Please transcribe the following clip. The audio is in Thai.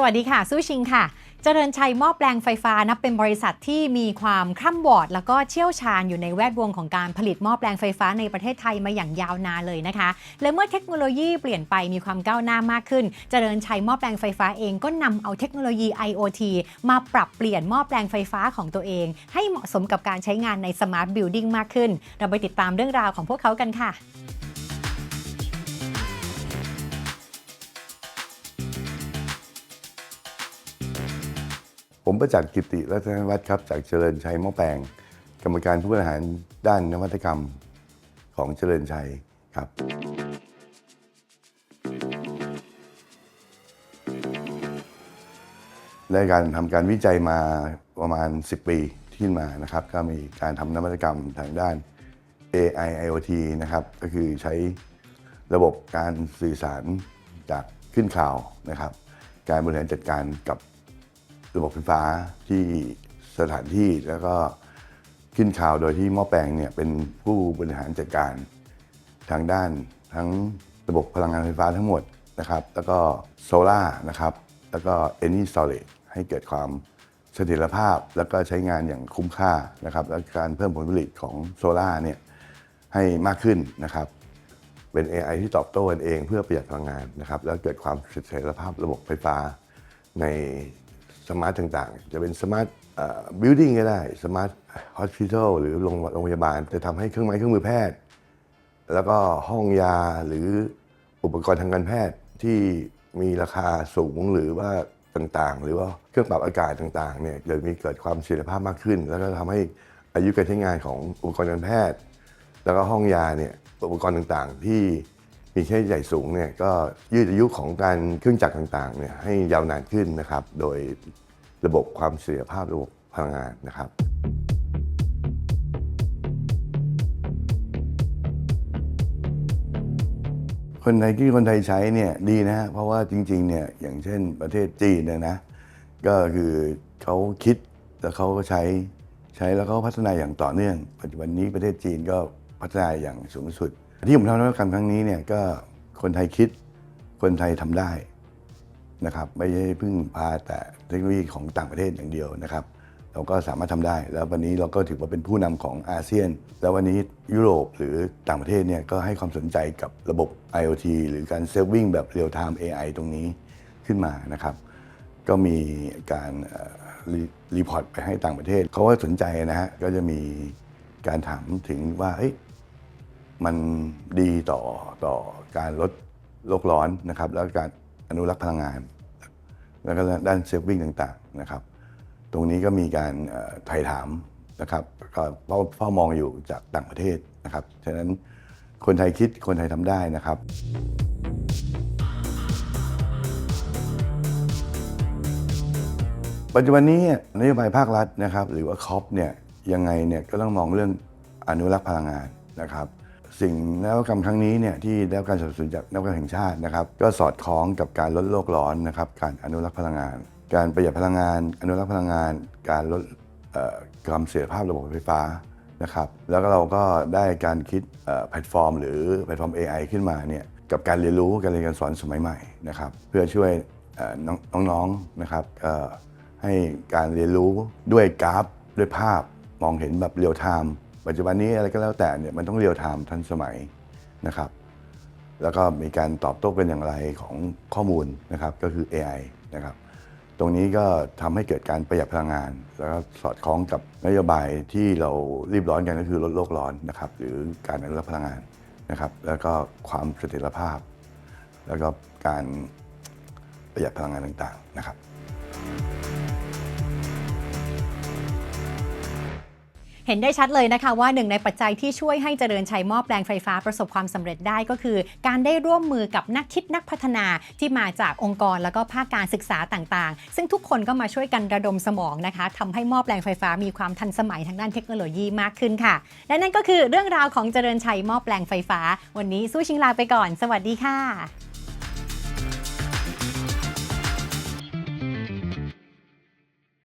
สวัสดีค่ะสู้ชิงค่ะ เจริญชัยหม้อแปลงไฟฟ้านับเป็นบริษัทที่มีความคร่ำวอด แล้วก็เชี่ยวชาญอยู่ในแวดวงของการผลิตหม้อแปลงไฟฟ้าในประเทศไทยมาอย่างยาวนานเลยนะคะ และเมื่อเทคโนโลยีเปลี่ยนไปมีความก้าวหน้ามากขึ้น เจริญชัยหม้อแปลงไฟฟ้าเองก็นำเอาเทคโนโลยี IoT มาปรับเปลี่ยนหม้อแปลงไฟฟ้าของตัวเอง ให้เหมาะสมกับการใช้งานในสมาร์ทบิลดิ่งมากขึ้น เราไปติดตามเรื่องราวของพวกเขากันค่ะ ผมประจักษ์กิติรัตนวัฒน์ครับจากเจริญชัยม้อแปลง กรรมการผู้บริหารด้านนวัตกรรมของเจริญชัยครับ ได้การทำการวิจัยมาประมาณ 10 ปีที่มานะครับ ก็มีการทำนวัตกรรมทางด้าน AI IoT นะครับ ก็คือใช้ระบบการสื่อสารจากขึ้นข่าวนะครับ การบริหารจัดการกับ ระบบไฟฟ้าที่สถานที่แล้วก็ขึ้นข่าวโดยที่หม้อแปลงเนี่ยเป็นผู้บริหารจัดการทางด้านทั้งระบบพลังงานไฟฟ้าทั้งหมดนะครับ แล้วก็โซล่านะครับ แล้วก็ Energy Storage ให้เกิดความเสถียรภาพ แล้วก็ใช้งานอย่างคุ้มค่านะครับ และการเพิ่มผลผลิตของโซล่าเนี่ยให้มากขึ้นนะครับ เป็น AI ที่ตอบโต้กันเองเพื่อประหยัดพลังงานนะครับ แล้วเกิดความเสถียรภาพระบบไฟฟ้าใน สมาร์ทต่างๆ จะเป็นสมาร์ทบิลดิ่งก็ได้สมาร์ทฮอสพิทอลหรือโรงงพยาบาลจะทำให้เครื่องไม้เครื่องมือแพทย์ แล้วก็ห้องยาหรืออุปกรณ์ทางการแพทย์ที่มีราคาสูงหรือว่าต่างๆ หรือว่าเครื่องปรับอากาศต่างๆเนี่ยจะมีเกิดความเสถียรภาพมากขึ้น แล้วก็ทำให้อายุการใช้งานของอุปกรณ์การแพทย์ แล้วก็ห้องยาเนี่ยอุปกรณ์ต่างๆ ที่ มีค่าใช้จ่ายสูงเนี่ยก็ยืดอายุของการเครื่องจักรต่างๆเนี่ยให้ยาวนานขึ้นนะครับ โดยระบบความเสียภาพระบบพลังงานนะครับคนไทยที่คนไทยใช้เนี่ยดีนะฮะเพราะว่าจริงๆเนี่ยอย่างเช่นประเทศจีนเนี่ยนะก็คือเขาคิดแล้วเขาก็ใช้ใช้แล้วเขาพัฒนาอย่างต่อเนื่อง ปัจจุบันนี้ประเทศจีนก็พัฒนาอย่างสูงสุด ที่ผมทำนวัตกรรมครั้งนี้เนี่ยก็คนไทยคิดคนไทยทำได้นะครับไม่ใช่เพิ่งพาแต่เทคโนโลยีของต่างประเทศอย่างเดียวนะครับ เราก็สามารถทำได้ แล้ววันนี้เราก็ถือว่าเป็นผู้นำของอาเซียน แล้ววันนี้ยุโรปหรือต่างประเทศเนี่ยก็ให้ความสนใจกับระบบ IoT หรือการเซฟวิ่งแบบเรียลไทม์ AI ตรงนี้ขึ้นมานะครับ ก็มีการรีพอร์ตไปให้ต่างประเทศเขาก็สนใจนะฮะก็จะมีการถามถึงว่าเฮ้ย มันดีต่อต่อการลดโลกร้อนนะครับแล้วการอนุรักษ์พลังงาน แล้วก็ด้านเซฟวิ่งต่างๆนะครับ ตรงนี้ก็มีการเอ่อไถ่ถามนะครับก็เฝ้าเฝ้ามองอยู่จากต่างประเทศนะครับฉะนั้นคนไทยคิดคนไทยทำได้นะครับปัจจุบันนี้นโยบายภาครัฐนะครับ หรือว่าคอปเนี่ยยังไงเนี่ยก็ต้องมองเรื่องอนุรักษ์พลังงานนะครับ สิ่งนวัตกรรมครั้งนี้เนี่ยที่ได้รับการสนับสนุนจากนักวิจัยแห่งชาตินะครับ ก็สอดคล้องกับการลดโลกร้อนนะครับการอนุรักษ์พลังงาน การประหยัดพลังงาน อนุรักษ์พลังงาน การลดความเสียภาพระบบไฟฟ้านะครับแล้วก็เราก็ได้การคิดแพลตฟอร์ม หรือแพลตฟอร์ม AI ขึ้นมาเนี่ยกับการเรียนรู้การเรียนการสอนสมัยใหม่นะครับเพื่อช่วยน้องๆนะครับให้การเรียนรู้ด้วยกราฟด้วยภาพมองเห็นแบบเรียลไทม์ ปัจจุบันนี้อะไรก็แล้วแต่เนี่ยมันต้องเรียลไทม์ทันสมัยนะครับ แล้วก็มีการตอบโต้กันอย่างไรของข้อมูลนะครับก็คือ AI นะครับตรงนี้ก็ทำให้เกิดการประหยัดพลังงาน แล้วก็สอดคล้องกับนโยบายที่เรารีบร้อนกันก็คือลดโลกร้อนนะครับหรือการอนุรักษ์พลังงานนะครับ แล้วก็ความเสถียรภาพ แล้วก็การประหยัดพลังงานต่างๆนะครับ เห็นได้ชัดเลยนะคะว่าหนึ่งในปัจจัยที่ช่วยให้เจริญชัยม้อแปลงไฟฟ้าประสบความสำเร็จได้ก็คือ การได้ร่วมมือกับนักคิดนักพัฒนาที่มาจากองค์กรแล้วก็ภาคการศึกษาต่างๆ ซึ่งทุกคนก็มาช่วยกันระดมสมองนะคะทำให้หม้อแปลงไฟฟ้ามีความทันสมัยทางด้านเทคโนโลยีมากขึ้นค่ะ และนั่นก็คือเรื่องราวของเจริญชัยหม้อแปลงไฟฟ้า วันนี้สู้ชิงลาไปก่อน สวัสดีค่ะ